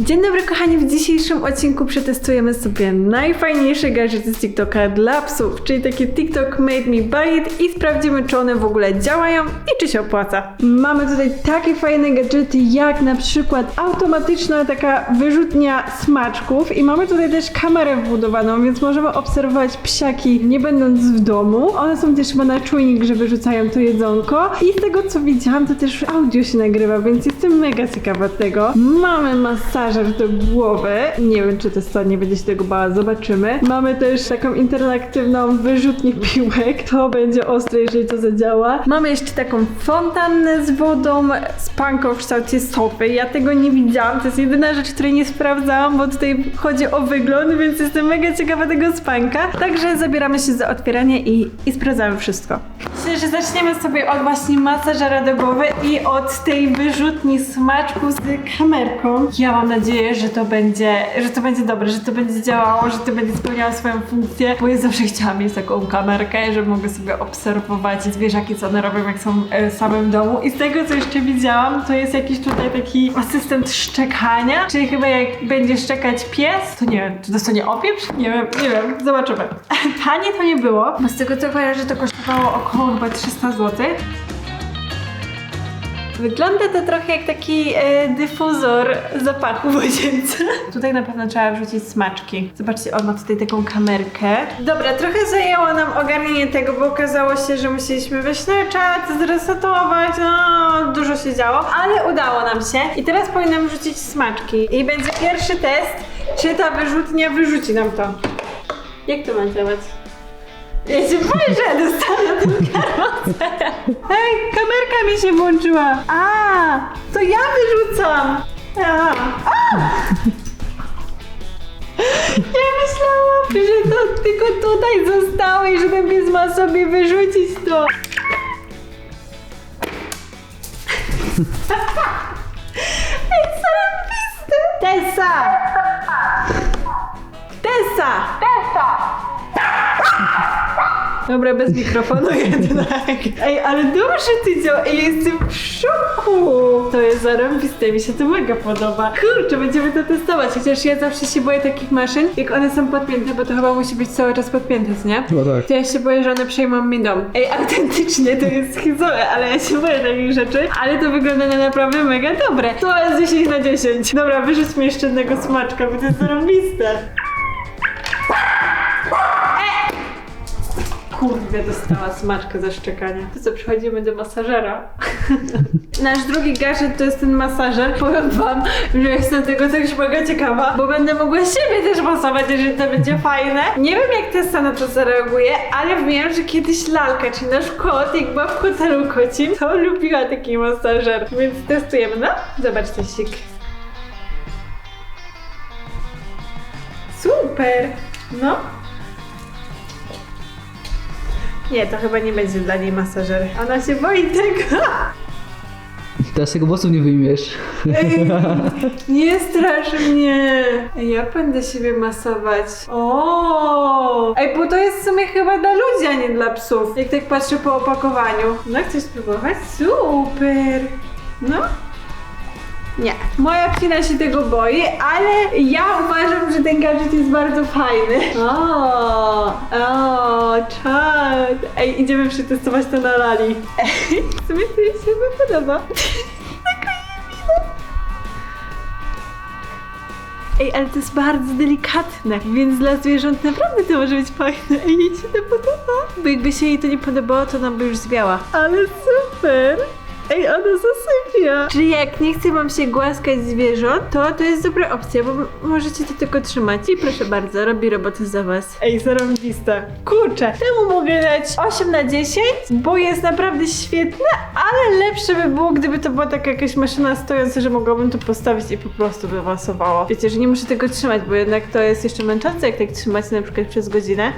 Dzień dobry kochani, w dzisiejszym odcinku przetestujemy sobie najfajniejsze gadżety z TikToka dla psów, czyli takie TikTok Made Me Buy It i sprawdzimy czy one w ogóle działają i czy się opłaca. Mamy tutaj takie fajne gadżety jak na przykład automatyczna taka wyrzutnia smaczków i mamy tutaj też kamerę wbudowaną, więc możemy obserwować psiaki nie będąc w domu. One są też chyba na czujnik, że wyrzucają to jedzonko i z tego co widziałam to też audio się nagrywa, więc jestem mega ciekawa tego. Mamy masażer do głowy. Nie wiem, czy to jest to, nie będzie się tego bała, zobaczymy. Mamy też taką interaktywną wyrzutnię piłek. To będzie ostre, jeżeli to zadziała. Mamy jeszcze taką fontannę z wodą, z w kształcie sofy. Ja tego nie widziałam, to jest jedyna rzecz, której nie sprawdzałam, bo tutaj chodzi o wygląd, więc jestem mega ciekawa tego spanka. Także zabieramy się za otwieranie i, i sprawdzamy wszystko. Myślę, że zaczniemy sobie od właśnie masażera do głowy i od tej wyrzutni smaczków z kamerką. Ja mam nadzieję, że to będzie, że to będzie dobre, że to będzie działało, że to będzie spełniało swoją funkcję, bo ja zawsze chciałam mieć taką kamerkę, że mogę sobie obserwować zwierzaki, co one robią, jak są e, same w domu. I z tego, co jeszcze widziałam, to jest jakiś tutaj taki asystent szczekania, czyli chyba jak będzie szczekać pies, to nie wiem, czy dostanie opieprz? Nie wiem, nie wiem, zobaczymy. Tanie to nie było, bo z tego co kojarzę, to kosztowało około chyba 300 zł. Wygląda to trochę jak taki e, dyfuzor zapachu w łazience. Tutaj na pewno trzeba wrzucić smaczki. Zobaczcie, on ma tutaj taką kamerkę. Dobra, trochę zajęło nam ogarnienie tego, bo okazało się, że musieliśmy wejść na czat, zresetować, no dużo się działo, ale udało nam się. I teraz powinnam wrzucić smaczki. I będzie pierwszy test, czy ta wyrzutnia wyrzuci nam to. Jak to ma działać? Ja się boję, że ja dostanę karmacę. Hej, kamerka mi się włączyła. A, to ja wyrzucam. A. A. Ja myślałam, że to tylko tutaj zostało i że ten pies ma sobie wyrzucić to. Ej, zarąbiste. Tessa! Tessa! Dobra, bez mikrofonu jednak. Ej, ale dobrze ty działa. Ej, ja jestem w szoku. To jest zarąbiste, mi się to mega podoba. Kurczę, będziemy to testować, chociaż ja zawsze się boję takich maszyn, jak one są podpięte, bo to chyba musi być cały czas podpięte, co nie? Chyba tak. To ja się boję, że one przejmą mi dom. Ej, autentycznie to jest schizowe, ale ja się boję takich rzeczy. Ale to wygląda na naprawdę mega dobre. To jest 10 na 10. Dobra, wyrzuć mi jeszcze jednego smaczka, bo to jest zarąbiste. Kurde, dostała smaczkę za szczekanie. To co, przechodzimy do masażera. Nasz drugi gadżet to jest ten masażer. Powiem wam, że jestem tego też mega ciekawa, bo będę mogła siebie też masować, jeżeli to będzie fajne. Nie wiem jak Tessa na to zareaguje, ale wiem, że kiedyś Lalka, czyli nasz kot, jak była w hotelu kocim, to lubiła taki masażer. Więc testujemy, no? Zobacz, Tesik. Super! No. Nie, to chyba nie będzie dla niej masażer. Ona się boi tego. Teraz tego włosów nie wyjmiesz. Ej, nie strasz mnie. Ej, ja będę siebie masować. O! Ej, bo to jest w sumie chyba dla ludzi, a nie dla psów. Jak tak patrzę po opakowaniu. No, chcesz spróbować? Super! No. Nie. Moja psina się tego boi, ale ja uważam, że ten gadżet jest bardzo fajny. O, o, czad. Ej, idziemy przetestować to na Lali. Ej, w sumie to jej się chyba podoba. Ej, ale to jest bardzo delikatne, więc dla zwierząt naprawdę to może być fajne. Ej, jej się to podoba. Bo jakby się jej to nie podobało, to nam by już zwiała. Ale super! Ej, ona zasypia! Czyli jak nie chce wam się głaskać zwierząt, to to jest dobra opcja, bo możecie to tylko trzymać. I proszę bardzo, robi robotę za was. Ej, zarąbista. Kurczę, temu mogę dać 8 na 10, bo jest naprawdę świetne, ale lepsze by było, gdyby to była taka jakaś maszyna stojąca, że mogłabym to postawić i po prostu by masowało. Wiecie, że nie muszę tego trzymać, bo jednak to jest jeszcze męczące, jak tak trzymać na przykład przez godzinę.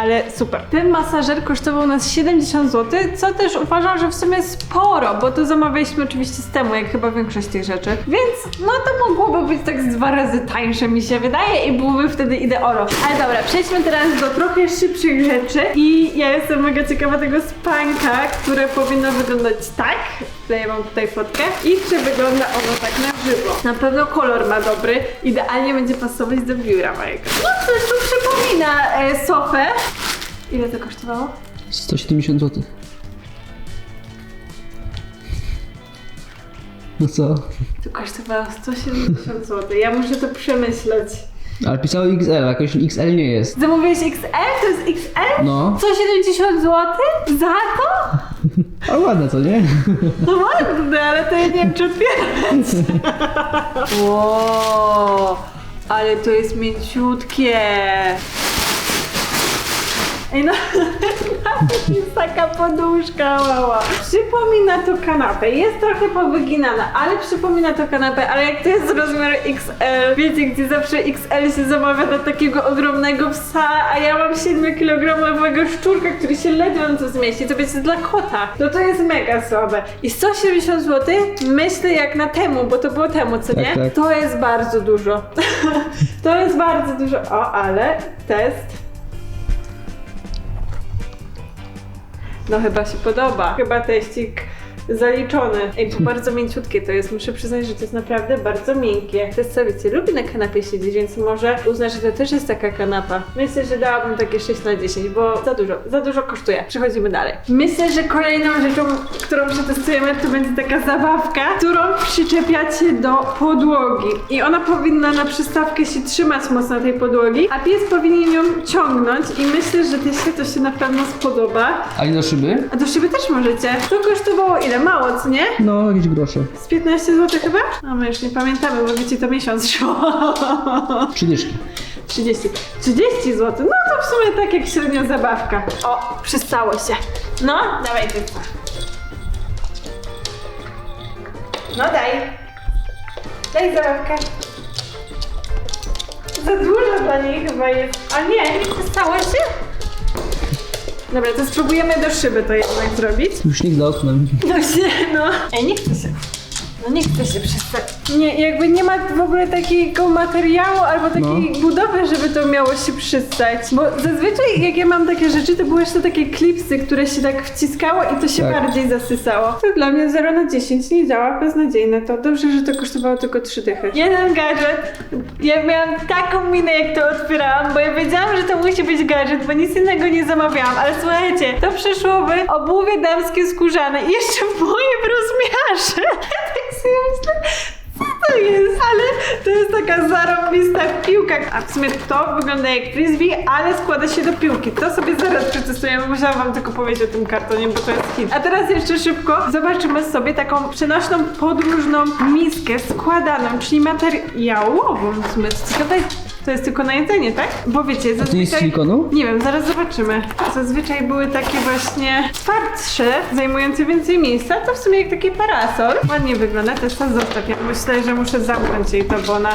Ale super. Ten masażer kosztował nas 70 zł, co też uważam, że w sumie sporo, bo to zamawialiśmy oczywiście z temu, jak chyba większość tych rzeczy. Więc no to mogłoby być tak z dwa razy tańsze mi się wydaje i byłoby wtedy ideolo. Ale dobra, przejdźmy teraz do trochę szybszych rzeczy i ja jestem mega ciekawa tego spanka, które powinno wyglądać tak. wkleję wam tutaj fotkę i czy wygląda ono tak na żywo. Na pewno kolor ma dobry, idealnie będzie pasować do biura mojego. No coś tu przypomina e, sofę. Ile to kosztowało? 170 zł. No co? To kosztowało 170 zł. Ja muszę to przemyśleć. Ale pisało XL, a jakoś XL nie jest. Zamówiłeś XL? To jest XL? No. 170 zł? Za to? Ale ładne, co nie? No ładne, ale to ja nie wiem czy otwierać. Wow, ale to jest mięciutkie. Ej no, jest taka poduszka mała. Przypomina to kanapę. Jest trochę powyginana, ale przypomina to kanapę. Ale jak to jest z rozmiaru XL, wiecie, gdzie zawsze XL się zamawia dla takiego ogromnego psa, a ja mam 7-kilogramowego szczurka, który się ledwo na to zmieści, to wiecie, dla kota. No to jest mega słabe. I 170 zł myślę jak na temu, bo to było temu, co nie? Tak, tak. To jest bardzo dużo. to jest bardzo dużo. O, ale test. No chyba się podoba. Chyba teścik zaliczony. Ej, bo bardzo mięciutkie to jest. Muszę przyznać, że to jest naprawdę bardzo miękkie. To jest co, wiecie, lubię na kanapie siedzieć, więc może uznać, że to też jest taka kanapa. Myślę, że dałabym takie 6 na 10, bo za dużo, za dużo kosztuje. Przechodzimy dalej. Myślę, że kolejną rzeczą, którą przetestujemy, to będzie taka zabawka, którą przyczepiacie do podłogi. I ona powinna na przystawkę się trzymać mocno tej podłogi, a pies powinien ją ciągnąć i myślę, że też to się na pewno spodoba. A nie do szyby? A do szyby też możecie. To kosztowało ile? Mało, co nie? No, jakieś grosze. Z 15 zł chyba? No my już nie pamiętamy, bo wiecie, to miesiąc szło. Trzy dyszki. 30. 30 zł. No to w sumie tak jak średnia zabawka. O, przystało się. No, dawaj ty. No daj. Daj zabawkę. Za dużo dla niej chyba jest. A nie, nie przystało się? Dobra, to spróbujemy do szyby to jednak zrobić. Już nikt za oknem. No się, no. Ej, nie chce się. No nie chce się przestać. Nie, jakby nie ma w ogóle takiego materiału albo takiej budowy, żeby to miało się przystać. Bo zazwyczaj jak ja mam takie rzeczy, to były jeszcze takie klipsy, które się tak wciskało i to się Tak. bardziej zasysało. To dla mnie 0 na 10 nie działa, beznadziejne to. Dobrze, że to kosztowało tylko 3 dychy. Jeden gadżet. Ja miałam taką minę jak to otwierałam, bo ja wiedziałam, że to musi być gadżet, bo nic innego nie zamawiałam. Ale słuchajcie, to przyszłoby obuwie damskie skórzane i jeszcze w moim rozmiarze. Ja tak sobie myślę, co to jest? Ale to jest taka zarobista piłka. A w sumie to wygląda jak frisbee, ale składa się do piłki. To sobie zaraz przetestujemy. Musiałam wam tylko powiedzieć o tym kartonie, bo to jest hit. A teraz jeszcze szybko zobaczymy sobie taką przenośną, podróżną miskę składaną, czyli materiałową. W sumie co to jest? To jest tylko na jedzenie, tak? Bo wiecie, nie jest z zazwyczaj... silikonu? Nie wiem, zaraz zobaczymy. Zazwyczaj były takie właśnie twardsze, zajmujące więcej miejsca. To w sumie jak taki parasol. Ładnie wygląda, też to zostaw. Ja myślę, że muszę zamknąć jej to, bo ona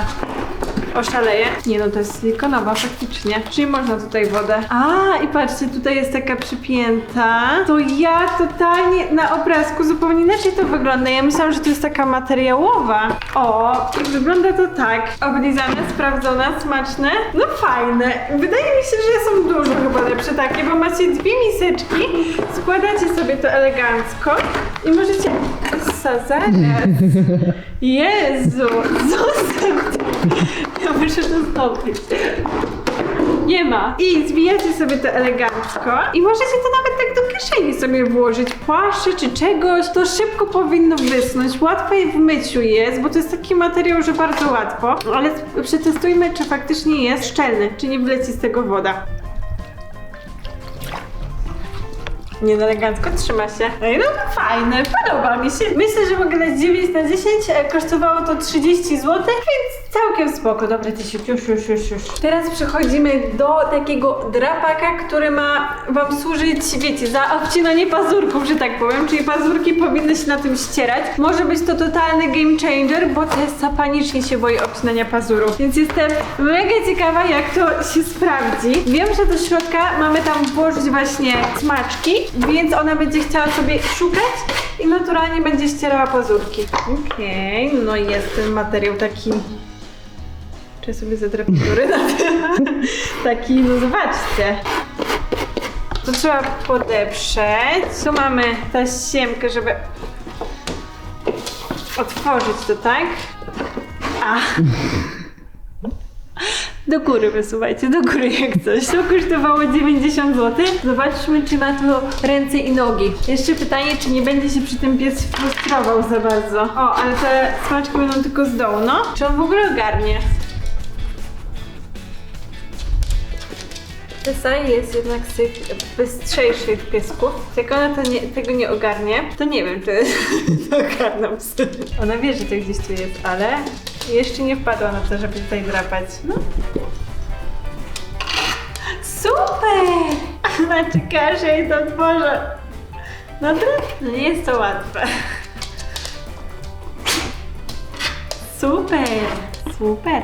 oszaleje. Nie no, to jest silikonowa faktycznie. Czyli można tutaj wodę. A, i patrzcie, tutaj jest taka przypięta. To ja totalnie na obrazku zupełnie inaczej to wygląda. Ja myślałam, że to jest taka materiałowa. O, i wygląda to tak. Oblizane, sprawdzone, smaczne. No fajne. Wydaje mi się, że są dużo chyba lepsze takie, bo macie dwie miseczki, składacie sobie to elegancko i możecie... Zaraz. Jezu, zostaw. Ja muszę to zdobyć. Nie ma. I zwijacie sobie to elegancko i możecie to nawet tak do kieszeni sobie włożyć, płaszczy czy czegoś. To szybko powinno wysnąć. Łatwe w myciu jest, bo to jest taki materiał, że bardzo łatwo. Ale przetestujmy, czy faktycznie jest szczelny, czy nie wleci z tego woda. Nie no, elegancko trzyma się. Ej, no to fajne, podoba mi się. Myślę, że mogę dać 9 na 10. e, Kosztowało to 30 zł, więc całkiem spoko. Dobra, Tysiu, już, już, już, już. Teraz przechodzimy do takiego drapaka, który ma wam służyć, wiecie, za obcinanie pazurków, że tak powiem. Czyli pazurki powinny się na tym ścierać. Może być to totalny game changer, bo Tessa panicznie się boi obcinania pazurów. Więc jestem mega ciekawa, jak to się sprawdzi. Wiem, że do środka mamy tam włożyć właśnie smaczki, więc ona będzie chciała sobie szukać i naturalnie będzie ścierała pazurki. Okej, no i jest ten materiał taki... Czy sobie zadrapię góry na? Taki, no zobaczcie. To trzeba podeprzeć. Tu mamy tasiemkę, żeby otworzyć to, tak? A. Do góry wysuwajcie, do góry jak coś. To kosztowało 90 zł. Zobaczmy, czy ma to ręce i nogi. Jeszcze pytanie, czy nie będzie się przy tym pies frustrował za bardzo. O, ale te smaczki będą tylko z dołu, no. Czy on w ogóle ogarnie? Tessa jest jednak z tych bystrzejszych piesków. Jak ona nie, tego nie ogarnie, to nie wiem, czy to ogarną psy. Ona wie, że to gdzieś tu jest, ale jeszcze nie wpadła na to, żeby tutaj drapać. No. Super! Ona czeka, że jej to otworzę. No to no nie jest to łatwe. Super! Super!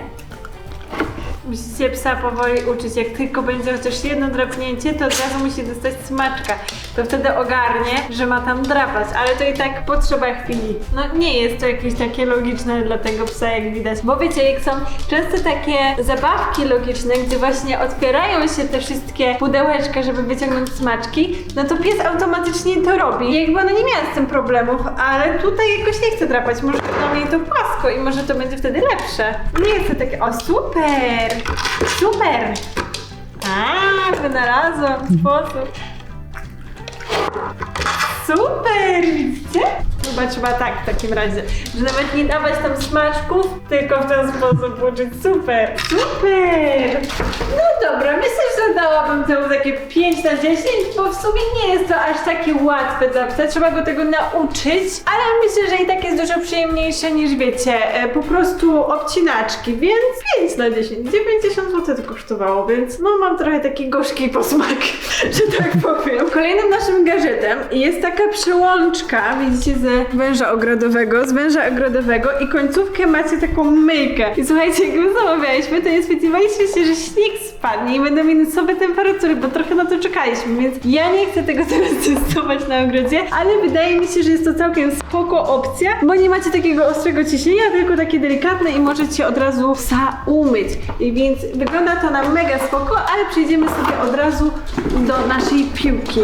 Musicie psa powoli uczyć. Jak tylko będzie chociaż jedno drapnięcie, to od razu musi dostać smaczka. To wtedy ogarnie, że ma tam drapać, ale to i tak potrzeba chwili. No nie jest to jakieś takie logiczne dla tego psa, jak widać. Bo wiecie, jak są często takie zabawki logiczne, gdzie właśnie otwierają się te wszystkie pudełeczka, żeby wyciągnąć smaczki, no to pies automatycznie to robi. Jakby ona nie miała z tym problemów, ale tutaj jakoś nie chce drapać. Może dla mnie to płasko i może to będzie wtedy lepsze. Nie jest to takie, o super! Super! A, wynalazłam sposób. Super, widzicie? Chyba trzeba tak w takim razie, że nawet nie dawać tam smaczków, tylko w ten sposób uczyć. Super, super! No dobra, myślę, że dałabym temu takie 5 na 10, bo w sumie nie jest to aż takie łatwe dla psa, trzeba go tego nauczyć, ale myślę, że i tak jest dużo przyjemniejsze niż wiecie, e, po prostu obcinaczki, więc 5 na 10, 90 zł to kosztowało, więc no mam trochę taki gorzki posmak, że tak powiem. Kolejnym naszym gadżetem jest taka przełączka, widzicie, ze węża ogrodowego, z węża ogrodowego i końcówkę macie taką myjkę. I słuchajcie, jak my zamawialiśmy, to nie spodziewaliśmy się, że śnieg spadnie i będą minusowe temperatury, bo trochę na to czekaliśmy, więc ja nie chcę tego teraz testować na ogrodzie, ale wydaje mi się, że jest to całkiem spoko opcja, bo nie macie takiego ostrego ciśnienia, tylko takie delikatne i możecie od razu psa umyć. I więc wygląda to na mega spoko, ale przejdziemy sobie od razu do naszej piłki.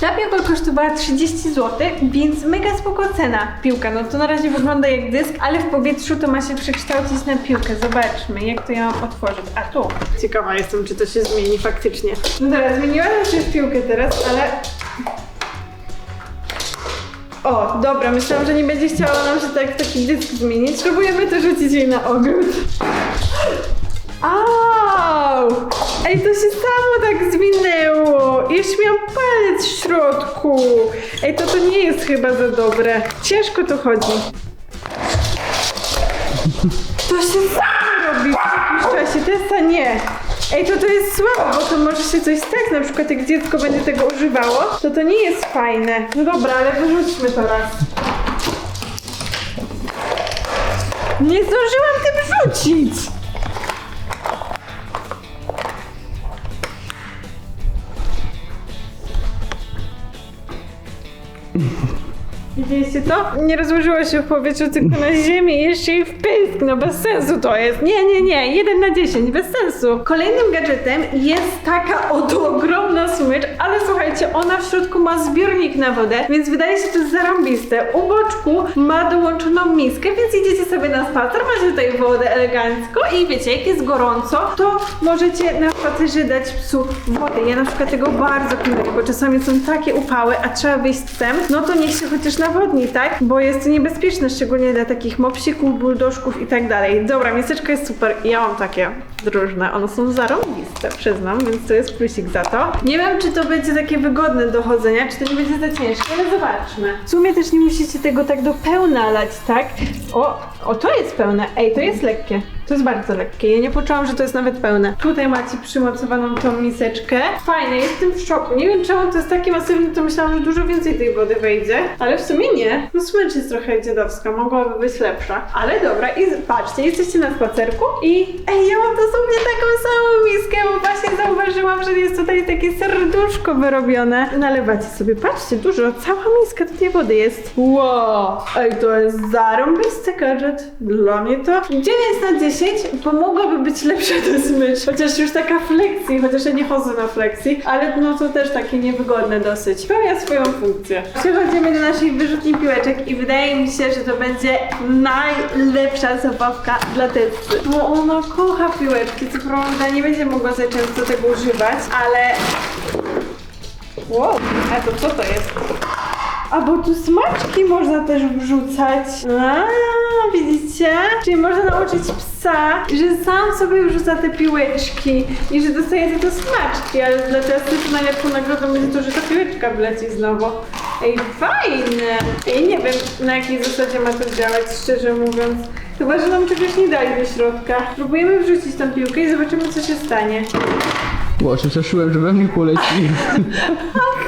Ta piłka kosztowała 30 zł, więc mega spoko cena. Piłka, no to na razie wygląda jak dysk, ale w powietrzu to ma się przekształcić na piłkę. Zobaczmy, jak to ja mam otworzyć. A tu. Ciekawa jestem, czy to się zmieni faktycznie. No dobra, zmieniła nam się w piłkę teraz, ale o, dobra, myślałam, że nie będzie chciała nam się tak taki dysk zmienić. Spróbujemy to rzucić jej na ogród. Au! Ej, to się samo tak zwinęło. Jeszcze miałam palec w środku. Ej, to to nie jest chyba za dobre. Ciężko to chodzi. To się samo słabe, bo to może się coś stać, na przykład jak dziecko będzie tego używało, to to nie jest fajne. No dobra, ale wyrzućmy to raz. Nie zdążyłam tym rzucić! To? Nie rozłożyło się w powietrzu, tylko na ziemi i jeszcze i w pysk. No bez sensu to jest. Nie, nie, nie. 1 na 10. Bez sensu. Kolejnym gadżetem jest taka oto ogromna smycz, ale słuchajcie, ona w środku ma zbiornik na wodę, więc wydaje się to zarąbiste. U boczku ma dołączoną miskę, więc idziecie sobie na spacer, macie tutaj wodę elegancko i wiecie, jak jest gorąco, to możecie na spacerze dać psu wodę. Ja na przykład tego bardzo pilnuję, bo czasami są takie upały, a trzeba wyjść z psem, no to niech się chociaż nawodni, tak? Bo jest to niebezpieczne, szczególnie dla takich mopsików, buldożków i tak dalej. Dobra, miseczka jest super. Ja mam takie różne. One są zarąbiste, przyznam, więc to jest plusik za to. Nie wiem, czy to będzie takie wygodne do chodzenia, czy to nie będzie za ciężkie, ale zobaczmy. W sumie też nie musicie tego tak do pełna lać, tak? O, o to jest pełne. Ej, to jest lekkie. To jest bardzo lekkie. Ja nie poczułam, że to jest nawet pełne. Tutaj macie przymocowaną tą miseczkę. Fajne, jestem w szoku. Nie wiem czemu to jest takie masywne, to myślałam, że dużo więcej tej wody wejdzie. Ale w sumie nie. No smycz jest trochę dziadowska, mogłaby być lepsza. Ale dobra, i patrzcie, jesteście na spacerku i ej, ja mam dosłownie taką samą miskę, bo właśnie zauważyłam, że jest tutaj takie serduszko wyrobione. Nalewacie sobie, patrzcie, dużo, cała miska tutaj wody jest. Wow, ej, to jest zarąbisty gadżet. Dla mnie to 9 na 10. 10, bo mogłaby być lepsza ta smycz. Chociaż już taka flexi, chociaż ja nie chodzę na flexi, ale no to też takie niewygodne dosyć. Spełnia swoją funkcję. Przechodzimy do naszej wyrzutni piłeczek i wydaje mi się, że to będzie najlepsza zabawka dla Tetsy. Bo ona kocha piłeczki, co prawda nie będzie mogła za często tego używać, ale... Wow, a to co to jest? A bo tu smaczki można też wrzucać. A, widzicie? Czyli można nauczyć psa, że sam sobie wrzuca te piłeczki i że dostaje za to smaczki, ale dla to najlepszą nagrodą będzie to, że ta piłeczka wleci znowu. Ej, fajne! Ej, nie wiem na jakiej zasadzie ma to działać, szczerze mówiąc. Chyba, że nam czegoś nie dali do środka. Próbujemy wrzucić tą piłkę i zobaczymy, co się stanie. Się przeszyłem, że we mnie poleci.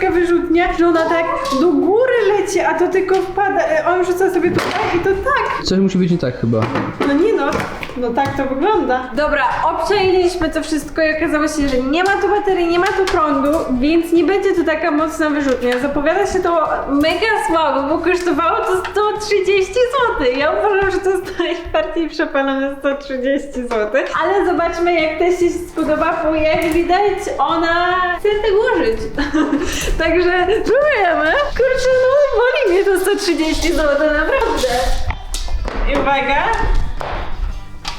taka wyrzutnia, że ona tak do góry leci, a to tylko wpada. e, On rzuca sobie tutaj i to tak. Coś musi być nie tak chyba. No nie no, no tak to wygląda. Dobra, obczajiliśmy to wszystko i okazało się, że nie ma tu baterii, nie ma tu prądu, więc nie będzie to taka mocna wyrzutnia. Zapowiada się to mega słabo, bo kosztowało to 130 zł. Ja uważam, że to jest najbardziej przepalone 130 zł. Ale zobaczmy, jak też się spodoba, bo jak widać, ona chce tego użyć. Także próbujemy. Kurczę, no boli mnie to 130 zł, naprawdę. I uwaga.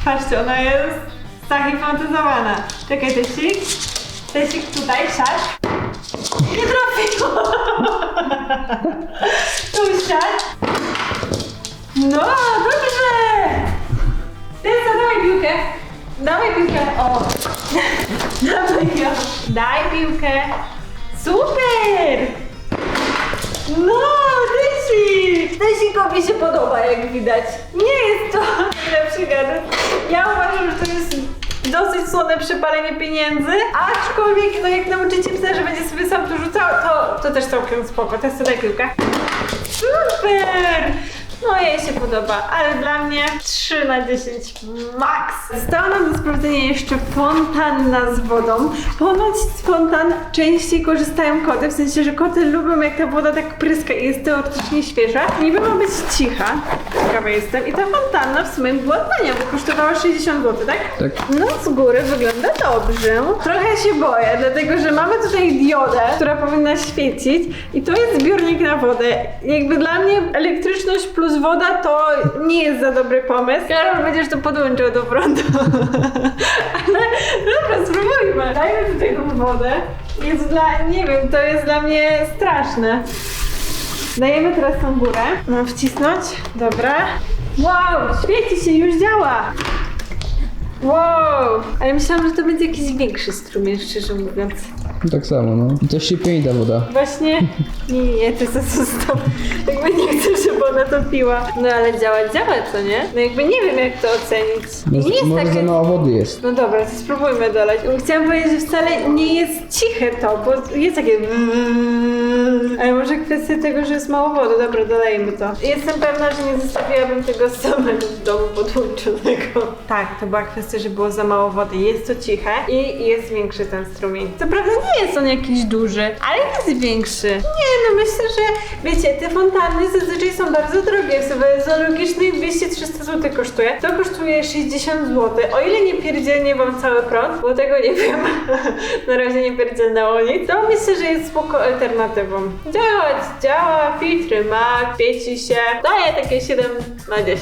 Patrzcie, ona jest zahipnotyzowana. Czekaj, Tesik. Tesik tutaj, siadź. Nie trafiło. Tu siadź. No, dobrze. Tessa, dawaj piłkę. Dawaj piłkę. O. Dawaj ją. Daj piłkę. Super. No, Dysik! Dysikowi się podoba, jak widać. Nie jest to najlepszy gadżet. Ja uważam, że to jest dosyć słone przepalenie pieniędzy, aczkolwiek no jak nauczycie psa, że będzie sobie sam to rzucał, to, to też całkiem spoko. To jest tutaj piłka. Super! No jej się podoba, ale dla mnie 3 na 10 max. Została nam do sprawdzenia jeszcze fontanna z wodą. Ponoć z fontan częściej korzystają koty, w sensie, że koty lubią jak ta woda tak pryska i jest teoretycznie świeża. Niby ma być cicha, ciekawa jestem. I ta fontanna w sumie była tania, bo kosztowała 60 zł, tak? Tak. No z góry wygląda dobrze. Trochę się boję, dlatego że mamy tutaj diodę, która powinna świecić i to jest zbiornik na wodę. Jakby dla mnie elektryczność plus woda to nie jest za dobry pomysł. Karol będziesz to podłączył do prądu. Ale dobra, spróbujmy. Dajmy tutaj tą wodę. Jest dla, nie wiem, to jest dla mnie straszne. Dajemy teraz tą górę. Mam wcisnąć? Dobra. Wow, świeci się, już działa. Wow! Ale myślałam, że to będzie jakiś większy strumień, szczerze mówiąc. Tak samo, no. I też się pieni ta woda. Właśnie. Nie, nie, to jest został. Jakby nie chcę, żeby ona to piła. No ale działa, działa, co nie? No jakby nie wiem, jak to ocenić. Może, Nie jest może za takie. mało wody jest. No dobra, to spróbujmy dolać. Chciałam powiedzieć, że wcale nie jest ciche to, bo jest takie. Ale może kwestia tego, że jest mało wody. Dobra, dolejmy to. Jestem pewna, że nie zostawiłabym tego samego w domu podłączonego. Tak, to była kwestia, że było za mało wody. Jest to ciche i jest większy ten strumień. Co prawda nie jest on jakiś duży, ale jest większy. Nie, no myślę, że wiecie, te fontanny zazwyczaj są bardzo drogie. W zoologicznych 200-300 zł kosztuje. To kosztuje 60 zł. O ile nie pierdzielnie wam cały prąd, bo tego nie wiem. Na razie nie pierdzielnęło nic. To myślę, że jest spoko alternatywą. Działać, działa, filtry ma, świeci się. Daje takie 7 na 10.